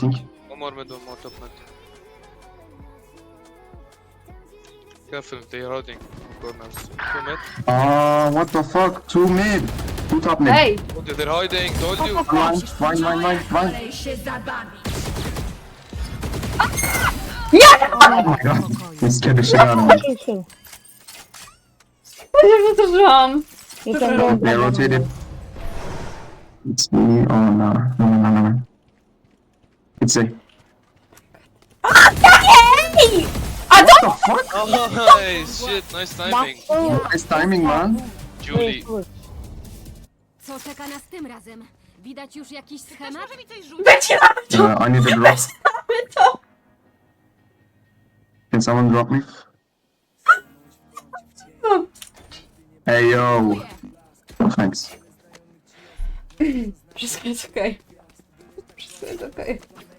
think. One more mid, one more top mid. Careful, they're holding corners. Two mid. Ah, what the fuck? Two mid. Two top mid. Ej! Told you, they're hiding, told you! One, one, one, one, one. Kolej się zabawi. Oh my god. You scared the shit out of me. Chasing. Ja nie powtórzyłam. You can go They rotated. It's me. Oh no. No, no, no, no. It's a. Ej! A to... The fuck? Oh, nice! Shit, nice timing. Nice timing, man. Julie. Co czeka nas tym razem? Widać już jakiś schemat? Wycinamy to! Uh, I need to drop. Wycinamy to! Can someone drop me? No. Hey yo. No thanks. Wszystko jest okej. Wszystko jest okej.